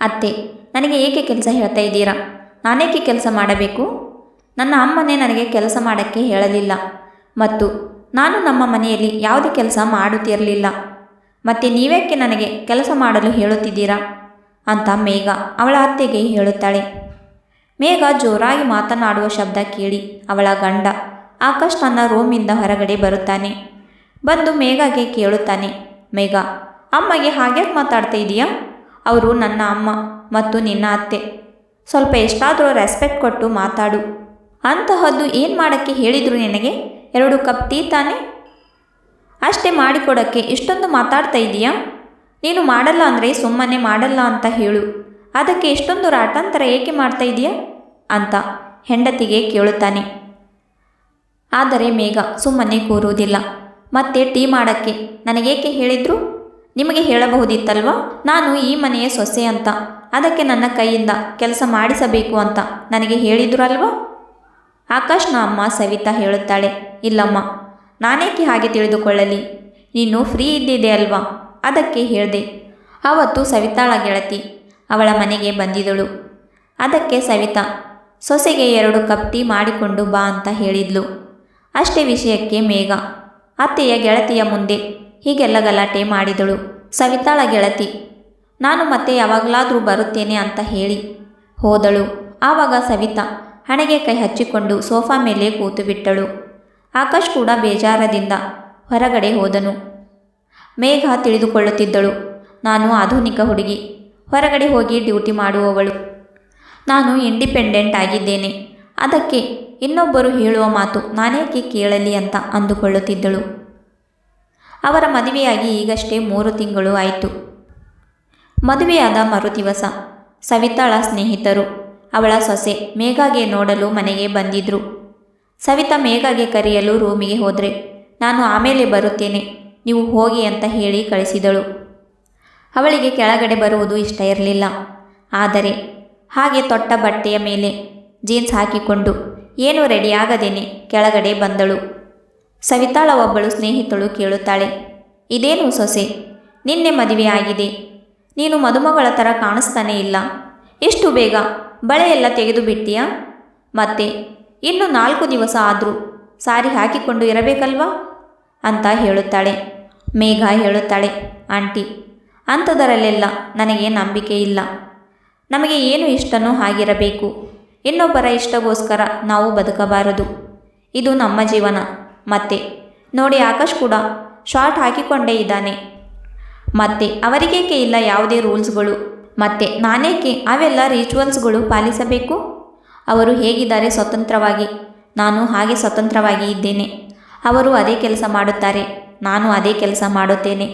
ಅತ್ತೆ, ನನಗೆ ಏಕೆ ಕೆಲಸ ಹೇಳ್ತಾ ಇದ್ದೀರಾ? ನಾನೇಕೆ ಕೆಲಸ ಮಾಡಬೇಕು? ನನ್ನ ಅಮ್ಮನೇ ನನಗೆ ಕೆಲಸ ಮಾಡೋಕ್ಕೆ ಹೇಳಲಿಲ್ಲ. ಮತ್ತು ನಾನು ನಮ್ಮ ಮನೆಯಲ್ಲಿ ಯಾವುದೇ ಕೆಲಸ ಮಾಡುತ್ತಿರಲಿಲ್ಲ. ಮತ್ತು ನೀವೇಕೆ ನನಗೆ ಕೆಲಸ ಮಾಡಲು ಹೇಳುತ್ತಿದ್ದೀರಾ? ಅಂತ ಮೇಘ ಅವಳ ಅತ್ತೆಗೆ ಹೇಳುತ್ತಾಳೆ. ಮೇಘ ಜೋರಾಗಿ ಮಾತನಾಡುವ ಶಬ್ದ ಕೇಳಿ ಅವಳ ಗಂಡ ಆಕಾಶ್ ತನ್ನ ರೂಮಿಂದ ಹೊರಗಡೆ ಬರುತ್ತಾನೆ. ಬಂದು ಮೇಘಗೆ ಕೇಳುತ್ತಾನೆ, ಮೇಘ, ಅಮ್ಮಗೆ ಹಾಗ್ಯಾಕೆ ಮಾತಾಡ್ತಾ ಇದೀಯಾ? ಅವರು ನನ್ನ ಅಮ್ಮ ಮತ್ತು ನಿನ್ನ ಅತ್ತೆ. ಸ್ವಲ್ಪ ಎಷ್ಟಾದರೂ ರೆಸ್ಪೆಕ್ಟ್ ಕೊಟ್ಟು ಮಾತಾಡು. ಅಂತಹದ್ದು ಏನು ಮಾಡೋಕ್ಕೆ ಹೇಳಿದರು ನಿನಗೆ? ಎರಡು ಕಪ್ ಟೀ ತಾನೆ? ಅಷ್ಟೇ ಮಾಡಿಕೊಡೋಕ್ಕೆ ಇಷ್ಟೊಂದು ಮಾತಾಡ್ತಾ ಇದೀಯಾ? ನೀನು ಮಾಡಲ್ಲ ಅಂದರೆ ಸುಮ್ಮನೆ ಮಾಡಲ್ಲ ಅಂತ ಹೇಳು. ಅದಕ್ಕೆ ಇಷ್ಟೊಂದು ರಾಟಾಂತರ ಏಕೆ ಮಾಡ್ತಾ ಇದೀಯಾ? ಅಂತ ಹೆಂಡತಿಗೆ ಕೇಳುತ್ತಾನೆ. ಆದರೆ ಮೇಘ ಸುಮ್ಮನೆ ಕೂರುವುದಿಲ್ಲ. ಮತ್ತೆ ಟೀ ಮಾಡೋಕ್ಕೆ ನನಗೇಕೆ ಹೇಳಿದ್ರು? ನಿಮಗೆ ಹೇಳಬಹುದಿತ್ತಲ್ವ? ನಾನು ಈ ಮನೆಯ ಸೊಸೆ ಅಂತ. ಅದಕ್ಕೆ ನನ್ನ ಕೈಯಿಂದ ಕೆಲಸ ಮಾಡಿಸಬೇಕು ಅಂತ ನನಗೆ ಹೇಳಿದ್ರಲ್ವಾ? ಆಕಾಶ್ನ ಅಮ್ಮ ಸವಿತಾ ಹೇಳುತ್ತಾಳೆ. ಇಲ್ಲಮ್ಮ, ನಾನೇಕೆ ಹಾಗೆ ತಿಳಿದುಕೊಳ್ಳಲಿ? ನೀನು ಫ್ರೀ ಇದ್ದಿದೆ ಅಲ್ವಾ? ಅದಕ್ಕೆ ಹೇಳಿದೆ. ಆವತ್ತು ಸವಿತಾಳ ಗೆಳತಿ ಅವಳ ಮನೆಗೆ ಬಂದಿದಳು ಅದಕ್ಕೆ ಸವಿತಾ, ಸೊಸೆಗೆ ಎರಡು ಕಪ್ ಟೀ ಮಾಡಿಕೊಂಡು ಬಾ ಅಂತ ಹೇಳಿದ್ಲು. ಅಷ್ಟೇ ವಿಷಯಕ್ಕೆ ಮೇಘ, ಅತ್ತೆಯ ಗೆಳತಿಯ ಮುಂದೆ ಹೀಗೆಲ್ಲ ಗಲಾಟೆ ಮಾಡಿದಳು. ಸವಿತಾಳ ಗೆಳತಿ, ನಾನು ಮತ್ತೆ ಯಾವಾಗಲಾದರೂ ಬರುತ್ತೇನೆ ಅಂತ ಹೇಳಿ. ಹೋದಳು. ಆವಾಗ ಸವಿತಾ ಹಣೆಗೆ ಕೈ ಹಚ್ಚಿಕೊಂಡು ಸೋಫಾ ಮೇಲೆ ಕೂತು ಬಿಟ್ಟಳು ಆಕಾಶ್ ಕೂಡ ಬೇಜಾರದಿಂದ ಹೊರಗಡೆ ಹೋದನು. ಮೇಘ ತಿಳಿದುಕೊಳ್ಳುತ್ತಿದ್ದಳು. ನಾನು ಆಧುನಿಕ ಹುಡುಗಿ, ಹೊರಗಡೆ ಹೋಗಿ ಡ್ಯೂಟಿ ಮಾಡುವವಳು. ನಾನು ಇಂಡಿಪೆಂಡೆಂಟ್ ಆಗಿದ್ದೇನೆ. ಅದಕ್ಕೆ ಇನ್ನೊಬ್ಬರು ಹೇಳುವ ಮಾತು ನಾನೇಕೆ ಕೇಳಲಿ ಅಂತ ಅಂದುಕೊಳ್ಳುತ್ತಿದ್ದಳು. ಅವರ ಮದುವೆಯಾಗಿ ಈಗಷ್ಟೇ ಮೂರು ತಿಂಗಳು ಆಯಿತು. ಮದುವೆಯಾದ ಮರುದಿವಸ ಸವಿತಾಳ ಸ್ನೇಹಿತರು, ಅವಳ ಸೊಸೆ ಮೇಘಾಗೆ ನೋಡಲು ಮನೆಗೆ ಬಂದಿದ್ರು. ಸವಿತಾ ಮೇಘಾಗೆ ಕರೆಯಲು ರೂಮಿಗೆ ಹೋದರೆ, ನಾನು ಆಮೇಲೆ ಬರುತ್ತೇನೆ, ನೀವು ಹೋಗಿ ಅಂತ ಹೇಳಿ ಕಳಿಸಿದಳು. ಅವಳಿಗೆ ಕೆಳಗಡೆ ಬರುವುದು ಇಷ್ಟ ಇರಲಿಲ್ಲ. ಆದರೆ ಹಾಗೆ ತೊಟ್ಟ ಬಟ್ಟೆಯ ಮೇಲೆ ಜೀನ್ಸ್ ಹಾಕಿಕೊಂಡು, ಏನೂ ರೆಡಿಯಾಗದೇನೆ ಕೆಳಗಡೆ ಬಂದಳು. ಸವಿತಾಳ ಒಬ್ಬಳು ಸ್ನೇಹಿತಳು ಕೇಳುತ್ತಾಳೆ, ಇದೇನು ಸೊಸೆ? ನಿನ್ನೆ ಮದುವೆ ಆಗಿದೆ. ನೀನು ಮದುಮಗಳ ಥರ ಕಾಣಿಸ್ತಾನೆ ಇಲ್ಲ. ಎಷ್ಟು ಬೇಗ? ಬಳೆ ಎಲ್ಲ ತೆಗೆದು ಬಿಡ್ತೀಯಾ? ಮತ್ತೆ, ಇನ್ನು ನಾಲ್ಕು ದಿವಸ ಆದರೂ ಸಾರಿ ಹಾಕಿಕೊಂಡು ಇರಬೇಕಲ್ವಾ? ಅಂತ ಹೇಳುತ್ತಾಳೆ. ಮೇಘ ಹೇಳುತ್ತಾಳೆ, ಆಂಟಿ, ಅಂಥದರಲ್ಲೆಲ್ಲ ನನಗೆ ನಂಬಿಕೆ ಇಲ್ಲ. ನಮಗೆ ಏನು ಇಷ್ಟನೋ ಹಾಗಿರಬೇಕು. ಇನ್ನೊಬ್ಬರ ಇಷ್ಟಗೋಸ್ಕರ ನಾವು ಬದುಕಬಾರದು. ಇದು ನಮ್ಮ ಜೀವನ. ಮತ್ತೆ, ನೋಡಿ ಆಕಾಶ್ ಕೂಡ ಶಾರ್ಟ್ ಹಾಕಿಕೊಂಡೇ ಇದ್ದಾನೆ. ಮತ್ತೆ, ಅವರಿಗೇಕೆ ಇಲ್ಲ ಯಾವುದೇ ರೂಲ್ಸ್ಗಳು? ಮತ್ತೆ, ನಾನೇಕೆ ಅವೆಲ್ಲ ರಿಚುವಲ್ಸ್ಗಳು ಪಾಲಿಸಬೇಕು? ಅವರು ಹೇಗಿದ್ದಾರೆ ಸ್ವತಂತ್ರವಾಗಿ? ನಾನು ಹಾಗೆ ಸ್ವತಂತ್ರವಾಗಿ ಇದ್ದೇನೆ. ಅವರು ಅದೇ ಕೆಲಸ ಮಾಡುತ್ತಾರೆ, ನಾನು ಅದೇ ಕೆಲಸ ಮಾಡುತ್ತೇನೆ.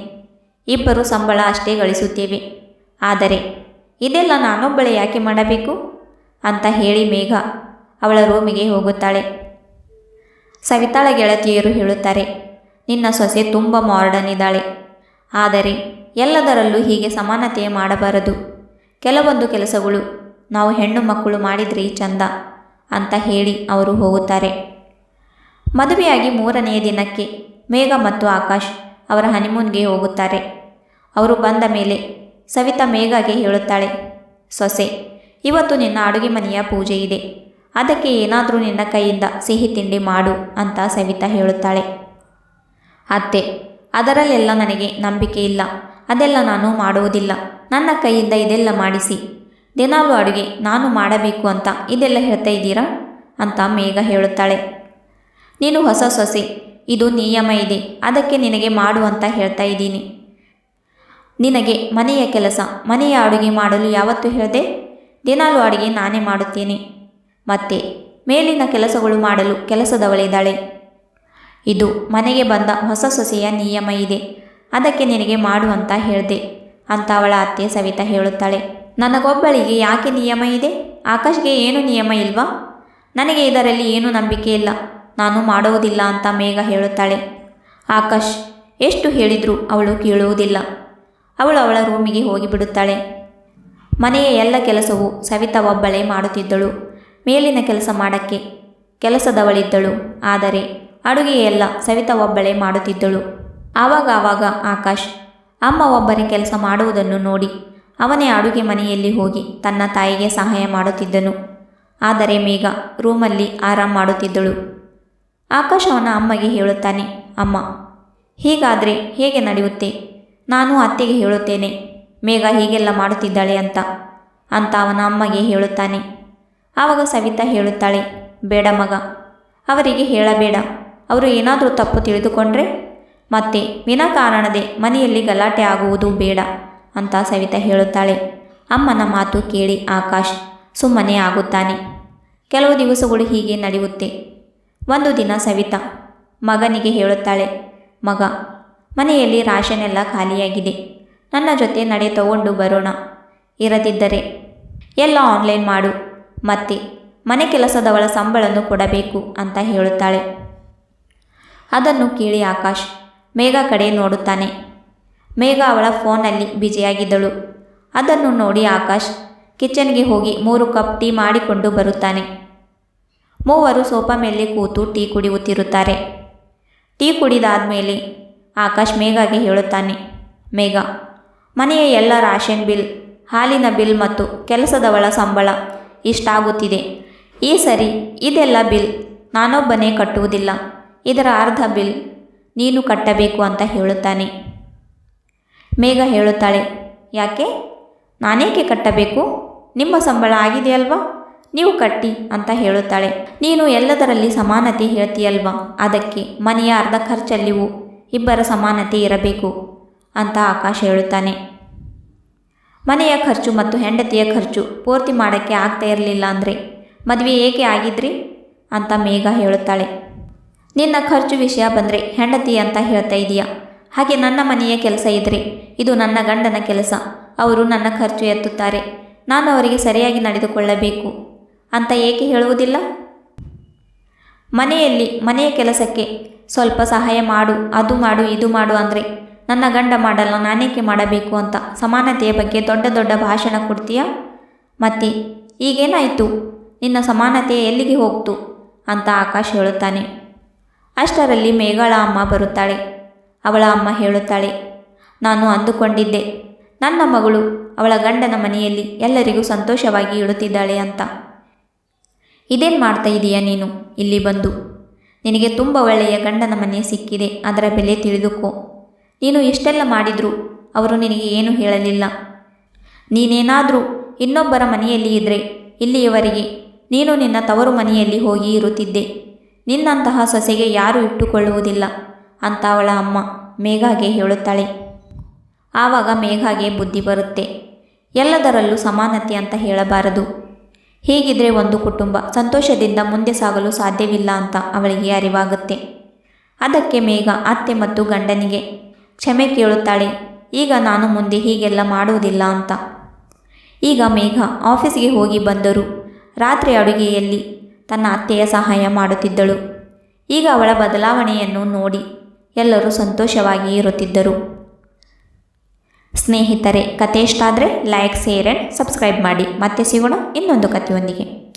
ಇಬ್ಬರು ಸಂಬಳ ಅಷ್ಟೇ ಗಳಿಸುತ್ತೇವೆ. ಆದರೆ, ಇದೆಲ್ಲ ನಾನೊಬ್ಬಳೆ ಯಾಕೆ ಮಾಡಬೇಕು? ಅಂತ ಹೇಳಿ ಮೇಘ ಅವಳ ರೂಮಿಗೆ ಹೋಗುತ್ತಾಳೆ. ಸವಿತಾಳ ಗೆಳತಿಯರು ಹೇಳುತ್ತಾರೆ, ನಿನ್ನ ಸೊಸೆ ತುಂಬ ಮಾರ್ಡನ್ ಇದ್ದಾಳೆ. ಆದರೆ ಎಲ್ಲದರಲ್ಲೂ ಹೀಗೆ ಸಮಾನತೆ ಮಾಡಬಾರದು. ಕೆಲವೊಂದು ಕೆಲಸಗಳು ನಾವು ಹೆಣ್ಣು ಮಕ್ಕಳು ಮಾಡಿದ್ರಿ ಚಂದ ಅಂತ ಹೇಳಿ ಅವರು ಹೋಗುತ್ತಾರೆ. ಮದುವೆಯಾಗಿ ಮೂರನೆಯ ದಿನಕ್ಕೆ ಮೇಘ ಮತ್ತು ಆಕಾಶ್ ಅವರ ಹನಿಮೂನ್ಗೆ ಹೋಗುತ್ತಾರೆ. ಅವರು ಬಂದ ಮೇಲೆ ಸವಿತಾ ಮೇಘಗೆ ಹೇಳುತ್ತಾಳೆ, ಸೊಸೆ, ಇವತ್ತು ನಿನ್ನ ಅಡುಗೆ ಮನೆಯ ಪೂಜೆ ಇದೆ. ಅದಕ್ಕೆ ಏನಾದರೂ ನಿನ್ನ ಕೈಯಿಂದ ಸಿಹಿ ತಿಂಡಿ ಮಾಡು ಅಂತ ಸವಿತಾ ಹೇಳುತ್ತಾಳೆ. ಅತ್ತೆ, ಅದರಲ್ಲೆಲ್ಲ ನನಗೆ ನಂಬಿಕೆ ಇಲ್ಲ. ಅದೆಲ್ಲ ನಾನು ಮಾಡುವುದಿಲ್ಲ. ನನ್ನ ಕೈಯಿಂದ ಇದೆಲ್ಲ ಮಾಡಿಸಿ. ದಿನಾಲು ಅಡುಗೆ ನಾನು ಮಾಡಬೇಕು ಅಂತ ಇದೆಲ್ಲ ಹೇಳ್ತಾ ಇದ್ದೀರಾ? ಅಂತ ಮೇಘ ಹೇಳುತ್ತಾಳೆ. ನೀನು ಹೊಸ ಸೊಸೆ. ಇದು ನಿಯಮ ಇದೆ. ಅದಕ್ಕೆ ನಿನಗೆ ಮಾಡು ಅಂತ ಹೇಳ್ತಾ ಇದ್ದೀನಿ. ನಿನಗೆ ಮನೆಯ ಕೆಲಸ, ಮನೆಯ ಅಡುಗೆ ಮಾಡಲು ಯಾವತ್ತು ಹೇಳಿದೆ? ದಿನಾಲು ಅಡುಗೆ ನಾನೇ ಮಾಡುತ್ತೇನೆ. ಮತ್ತೆ ಮೇಲಿನ ಕೆಲಸಗಳು ಮಾಡಲು ಕೆಲಸದವಳಿದ್ದಾಳೆ. ಇದು ಮನೆಗೆ ಬಂದ ಹೊಸ ಸೊಸೆಯ ನಿಯಮ ಇದೆ. ಅದಕ್ಕೆ ನಿನಗೆ ಮಾಡು ಅಂತ ಹೇಳಿದೆ. ಅಂತ ಅವಳ ಅತ್ತೆ ಸವಿತಾ ಹೇಳುತ್ತಾಳೆ. ನನಗೊಬ್ಬಳಿಗೆ ಯಾಕೆ ನಿಯಮ ಇದೆ? ಆಕಾಶ್ಗೆ ಏನು ನಿಯಮ ಇಲ್ವಾ? ನನಗೆ ಇದರಲ್ಲಿ ಏನು ನಂಬಿಕೆ ಇಲ್ಲ. ನಾನು ಮಾಡುವುದಿಲ್ಲ ಅಂತ ಮೇಘ ಹೇಳುತ್ತಾಳೆ. ಆಕಾಶ್, ಎಷ್ಟು ಹೇಳಿದರೂ ಅವಳು ಕೇಳುವುದಿಲ್ಲ. ಅವಳು ಅವಳ ರೂಮಿಗೆ ಹೋಗಿಬಿಡುತ್ತಾಳೆ. ಮನೆಯ ಎಲ್ಲ ಕೆಲಸವೂ ಸವಿತಾ ಒಬ್ಬಳೇ ಮಾಡುತ್ತಿದ್ದಳು. ಮೇಲಿನ ಕೆಲಸ ಮಾಡಕ್ಕೆ. ಕೆಲಸದವಳಿದ್ದಳು. ಆದರೆ ಅಡುಗೆಯೆಲ್ಲ ಸವಿತಾ ಒಬ್ಬಳೇ ಮಾಡುತ್ತಿದ್ದಳು. ಆವಾಗ ಆವಾಗ ಆಕಾಶ್, ಅಮ್ಮ ಒಬ್ಬರೇ ಕೆಲಸ ಮಾಡುವುದನ್ನು ನೋಡಿ ಅವನೇ ಅಡುಗೆ ಮನೆಯಲ್ಲಿ ಹೋಗಿ ತನ್ನ ತಾಯಿಗೆ ಸಹಾಯ ಮಾಡುತ್ತಿದ್ದನು. ಆದರೆ ಮೇಘ ರೂಮಲ್ಲಿ ಆರಾಮ್ ಮಾಡುತ್ತಿದ್ದಳು. ಆಕಾಶ್ ಅವನ ಅಮ್ಮಗೆ ಹೇಳುತ್ತಾನೆ, ಅಮ್ಮ, ಹೀಗಾದರೆ ಹೇಗೆ ನಡೆಯುತ್ತೆ? ನಾನು ಅತ್ತೆಗೆ ಹೇಳುತ್ತೇನೆ, ಮೇಘ ಹೀಗೆಲ್ಲ ಮಾಡುತ್ತಿದ್ದಾಳೆ ಅಂತ. ಅಂತ ಅವನ ಅಮ್ಮಗೆ ಹೇಳುತ್ತಾನೆ. ಆವಾಗ ಸವಿತಾ ಹೇಳುತ್ತಾಳೆ, ಬೇಡ ಮಗ, ಅವರಿಗೆ ಹೇಳಬೇಡ. ಅವರು ಏನಾದರೂ ತಪ್ಪು ತಿಳಿದುಕೊಂಡ್ರೆ ಮತ್ತೆ ವಿನಾಕಾರಣದೇ ಮನೆಯಲ್ಲಿ ಗಲಾಟೆ ಆಗುವುದು ಬೇಡ ಅಂತ ಸವಿತಾ ಹೇಳುತ್ತಾಳೆ. ಅಮ್ಮನ ಮಾತು ಕೇಳಿ ಆಕಾಶ್ ಸುಮ್ಮನೆ ಆಗುತ್ತಾನೆ. ಕೆಲವು ದಿವಸಗಳು ಹೀಗೆ ನಡೆಯುತ್ತೆ. ಒಂದು ದಿನ ಸವಿತಾ ಮಗನಿಗೆ ಹೇಳುತ್ತಾಳೆ, ಮಗ, ಮನೆಯಲ್ಲಿ ರಾಶನ್ ಎಲ್ಲ ಖಾಲಿಯಾಗಿದೆ. ನನ್ನ ಜೊತೆ ನಡೆ ತಗೊಂಡು ಬರೋಣ. ಇರದಿದ್ದರೆ ಎಲ್ಲ ಆನ್ಲೈನ್ ಮಾಡು. ಮತ್ತೆ ಮನೆ ಕೆಲಸದವಳ ಸಂಬಳನ್ನು ಕೊಡಬೇಕು ಅಂತ ಹೇಳುತ್ತಾಳೆ. ಅದನ್ನು ಕೇಳಿ ಆಕಾಶ್ ಮೇಘ ಕಡೆ ನೋಡುತ್ತಾನೆ. ಮೇಘ ಅವಳ ಫೋನಲ್ಲಿ ಬಿಜಿಯಾಗಿದ್ದಳು ಅದನ್ನು ನೋಡಿ ಆಕಾಶ್ ಕಿಚನ್ಗೆ ಹೋಗಿ ಮೂರು ಕಪ್ ಟೀ ಮಾಡಿಕೊಂಡು ಬರುತ್ತಾನೆ. ಮೂವರು ಸೋಫಾ ಮೇಲೆ ಕೂತು ಟೀ ಕುಡಿಯುತ್ತಿರುತ್ತಾರೆ. ಟೀ ಕುಡಿದಾದ್ಮೇಲೆ ಆಕಾಶ್ ಮೇಘಾಗೆ ಹೇಳುತ್ತಾನೆ, ಮೇಘ, ಮನೆಯ ಎಲ್ಲ ರಾಷನ್ ಬಿಲ್, ಹಾಲಿನ ಬಿಲ್ ಮತ್ತು ಕೆಲಸದವಳ ಸಂಬಳ ಇಷ್ಟಾಗುತ್ತಿದೆ. ಈ ಸರಿ, ಇದೆಲ್ಲ ಬಿಲ್. ನಾನೊಬ್ಬನೇ ಕಟ್ಟುವುದಿಲ್ಲ. ಇದರ ಅರ್ಧ ಬಿಲ್ ನೀನು ಕಟ್ಟಬೇಕು ಅಂತ ಹೇಳುತ್ತಾನೆ. ಮೇಘ ಹೇಳುತ್ತಾಳೆ, ಯಾಕೆ? ನಾನೇಕೆ ಕಟ್ಟಬೇಕು? ನಿಮ್ಮ ಸಂಬಳ ಆಗಿದೆಯಲ್ವಾ? ನೀವು ಕಟ್ಟಿ ಅಂತ ಹೇಳುತ್ತಾಳೆ. ನೀನು ಎಲ್ಲದರಲ್ಲಿ ಸಮಾನತೆ ಹೇಳ್ತೀಯಲ್ವಾ? ಅದಕ್ಕೆ ಮನೆಯ ಅರ್ಧ ಖರ್ಚಲ್ಲಿಯೂ ಇಬ್ಬರ ಸಮಾನತೆ ಇರಬೇಕು, ಅಂತ ಆಕಾಶ್ ಹೇಳುತ್ತಾನೆ. ಮನೆಯ ಖರ್ಚು ಮತ್ತು ಹೆಂಡತಿಯ ಖರ್ಚು ಪೂರ್ತಿ ಮಾಡೋಕ್ಕೆ ಆಗ್ತಾ ಇರಲಿಲ್ಲ ಅಂದರೆ ಮದುವೆ ಏಕೆ ಆಗಿದ್ರಿ? ಅಂತ ಮೇಘ ಹೇಳುತ್ತಾಳೆ. ನಿನ್ನ ಖರ್ಚು ವಿಷಯ ಬಂದರೆ ಹೆಂಡತಿ ಅಂತ ಹೇಳ್ತಾ ಇದೀಯ? ಹಾಗೆ ನನ್ನ ಮನೆಯ ಕೆಲಸ ಇದ್ದರೆ ಇದು ನನ್ನ ಗಂಡನ ಕೆಲಸ. ಅವರು ನನ್ನ ಖರ್ಚು ಎತ್ತುತ್ತಾರೆ. ನಾನು ಅವರಿಗೆ ಸರಿಯಾಗಿ ನಡೆದುಕೊಳ್ಳಬೇಕು. ಅಂತ ಏಕೆ ಹೇಳುವುದಿಲ್ಲ? ಮನೆಯಲ್ಲಿ ಮನೆಯ ಕೆಲಸಕ್ಕೆ ಸ್ವಲ್ಪ ಸಹಾಯ ಮಾಡು, ಅದು ಮಾಡು, ಇದು ಮಾಡು ಅಂದರೆ ನನ್ನ ಗಂಡ ಮಾಡಲ್ಲ ನಾನೇಕೆ ಮಾಡಬೇಕು ಅಂತ. ಸಮಾನತೆಯ ಬಗ್ಗೆ ದೊಡ್ಡ ದೊಡ್ಡ ಭಾಷಣ ಕೊಡ್ತೀಯಾ? ಮತ್ತೆ, ಈಗೇನಾಯಿತು? ನಿನ್ನ ಸಮಾನತೆ ಎಲ್ಲಿಗೆ ಹೋಗ್ತು? ಅಂತ ಆಕಾಶ್ ಹೇಳುತ್ತಾನೆ. ಅಷ್ಟರಲ್ಲಿ ಮೇಘಾಳ ಅಮ್ಮ ಬರುತ್ತಾಳೆ. ಅವಳ ಅಮ್ಮ ಹೇಳುತ್ತಾಳೆ, ನಾನು ಅಂದುಕೊಂಡಿದ್ದೆ. ನನ್ನ ಮಗಳು ಅವಳ ಗಂಡನ ಮನೆಯಲ್ಲಿ ಎಲ್ಲರಿಗೂ ಸಂತೋಷವಾಗಿ ಇಡುತ್ತಿದ್ದಾಳೆ ಅಂತ. ಇದೇನು ಮಾಡ್ತಾ ಇದೀಯ ನೀನು? ಇಲ್ಲಿ ಬಂದು. ನಿನಗೆ ತುಂಬ ಒಳ್ಳೆಯ ಗಂಡನ ಮನೆ ಸಿಕ್ಕಿದೆ. ಅದರ ಬೆಲೆ ತಿಳಿದುಕೋ. ನೀನು ಇಷ್ಟೆಲ್ಲ ಮಾಡಿದ್ರು, ಅವರು ನಿನಗೆ ಏನು ಹೇಳಲಿಲ್ಲ. ನೀನೇನಾದರೂ ಇನ್ನೊಬ್ಬರ ಮನೆಯಲ್ಲಿ ಇದ್ದರೆ ಇಲ್ಲಿಯವರೆಗೆ ನೀನು ನಿನ್ನ ತವರು ಮನೆಯಲ್ಲಿ ಹೋಗಿ ಇರುತ್ತಿದ್ದೆ. ನಿನ್ನಂತಹ ಸೊಸೆಗೆ ಯಾರೂ ಇಟ್ಟುಕೊಳ್ಳುವುದಿಲ್ಲ ಅಂತ ಅವಳ ಅಮ್ಮ ಮೇಘಾಗೆ ಹೇಳುತ್ತಾಳೆ. ಆವಾಗ ಮೇಘಾಗೆ ಬುದ್ಧಿ ಬರುತ್ತೆ. ಎಲ್ಲದರಲ್ಲೂ ಸಮಾನತೆ ಅಂತ ಹೇಳಬಾರದು. ಹೀಗಿದ್ರೆ ಒಂದು ಕುಟುಂಬ ಸಂತೋಷದಿಂದ ಮುಂದೆ ಸಾಗಲು ಸಾಧ್ಯವಿಲ್ಲ ಅಂತ ಅವಳಿಗೆ ಅರಿವಾಗುತ್ತೆ. ಅದಕ್ಕೆ ಮೇಘ ಅತ್ತೆ ಮತ್ತು ಗಂಡನಿಗೆ ಕ್ಷಮೆ ಕೇಳುತ್ತಾಳೆ. ಈಗ ನಾನು ಮುಂದೆ ಹೀಗೆಲ್ಲ ಮಾಡುವುದಿಲ್ಲ ಅಂತ. ಈಗ ಮೇಘ ಆಫೀಸ್ಗೆ ಹೋಗಿ ಬಂದರು. ರಾತ್ರಿ ಅಡುಗೆಯಲ್ಲಿ ತನ್ನ ಅತ್ತೆಯ ಸಹಾಯ ಮಾಡುತ್ತಿದ್ದಳು. ಈಗ ಅವಳ ಬದಲಾವಣೆಯನ್ನು ನೋಡಿ ಎಲ್ಲರೂ ಸಂತೋಷವಾಗಿ ಇರುತ್ತಿದ್ದರು. ಸ್ನೇಹಿತರೆ ಕತೆ ಇಷ್ಟ ಆದರೆ ಲೈಕ್ ಶೇರ್ ಆ್ಯಂಡ್ ಸಬ್ಸ್ಕ್ರೈಬ್ ಮಾಡಿ. ಮತ್ತೆ ಸಿಗೋಣ ಇನ್ನೊಂದು ಕಥೆಯೊಂದಿಗೆ.